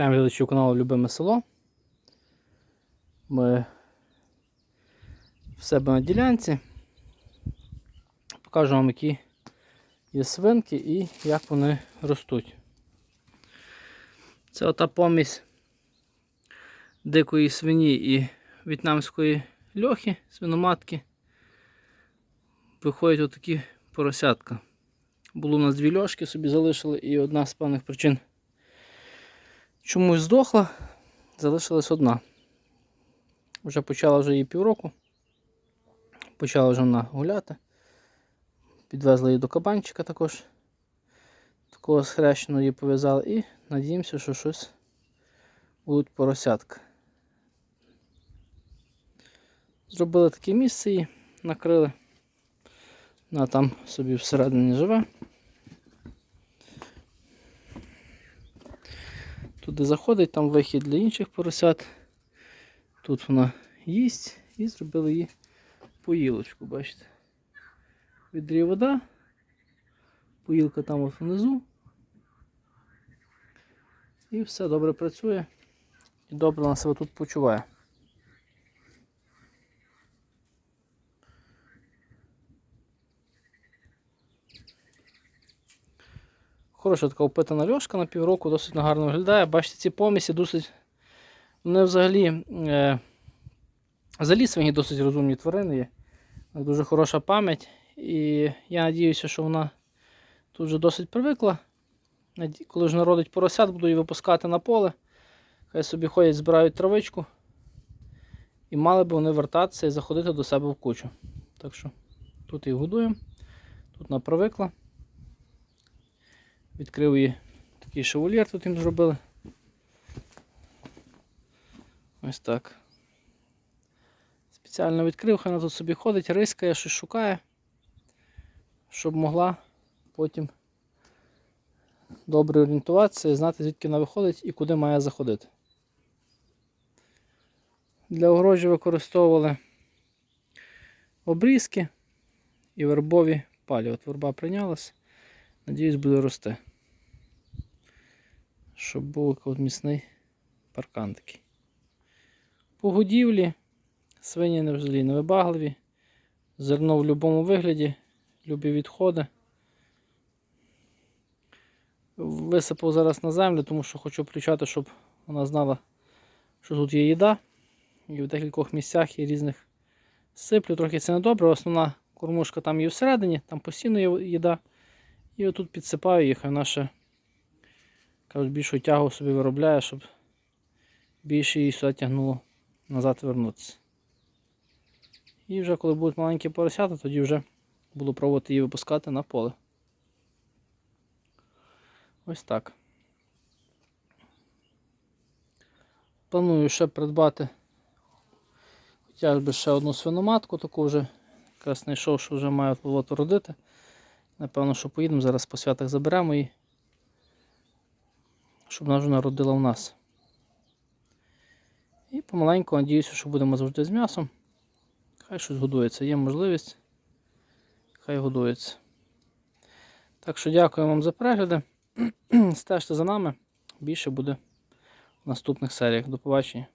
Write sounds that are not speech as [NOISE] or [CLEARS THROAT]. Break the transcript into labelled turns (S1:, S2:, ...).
S1: Вітаємо глядачів каналу Любиме село. Ми в себе на ділянці. Покажу вам, які є свинки і як вони ростуть. Це ота помість дикої свині і в'єтнамської льохи, свиноматки. Виходять отакі поросятка. Було у нас дві льошки, собі залишили, і одна з певних причин чомусь здохла, залишилась одна. Вже почала вже її півроку. Почала вже вона гуляти. Підвезли її до кабанчика також. Такого схрещеного її пов'язали і надіємося, що щось будуть поросятка. Зробили таке місце її, накрили. Вона там собі всередині живе. Туди заходить, там вихід для інших поросят. Тут вона їсть і зробили її поїлочку, бачите. Відріє вода, поїлка там от внизу. І все добре працює і добре вона себе тут почуває. Хороша така опитана льошка на півроку, досить гарно виглядає. Бачите, ці помісі досить. Вони взагалі е, взагалі свині досить розумні тварини є. Дуже хороша пам'ять. І я сподіваюся, що вона тут вже досить привикла. Коли ж народить поросят, буду її випускати на поле. Хай собі ходять, збирають травичку. І мали б вони вертатися і заходити до себе в кучу. Так що тут їх годуємо, тут вона привикла. Відкрив її такий шевольєр тут їм зробили. Ось так. Спеціально відкрив, хай вона тут собі ходить, рискає, щось шукає, щоб могла потім добре орієнтуватися і знати, звідки вона виходить і куди має заходити. Для огорожі використовували обрізки і вербові палі. От верба прийнялась. Надіюсь, буде рости. Щоб був міцний паркан такий. По годівлі свині не взагалі не вибагливі. Зерно в будь-якому вигляді, любі відходи. Висипав зараз на землю, тому що хочу включати, щоб вона знала, що тут є їда. І в декількох місцях є різних сиплю. Трохи це не добре. Основна кормушка там є всередині, там постійно є їда. І отут підсипаю їх, а ще кажуть, більшу тягу собі виробляє, щоб більше її сюди тягнуло назад вернутися. І вже коли будуть маленькі поросята, тоді вже буду пробувати її випускати на поле. Ось так. Планую ще придбати хоча б ще одну свиноматку, таку вже якраз знайшов, що вже має от родити. Напевно, що поїдемо, зараз по святах заберемо її, щоб вона вже народила в нас. І помаленьку надіюся, що будемо завжди з м'ясом. Хай щось годується, є можливість, хай годується. Так що дякую вам за перегляди. [CLEARS THROAT] Стежте за нами, більше буде в наступних серіях. До побачення.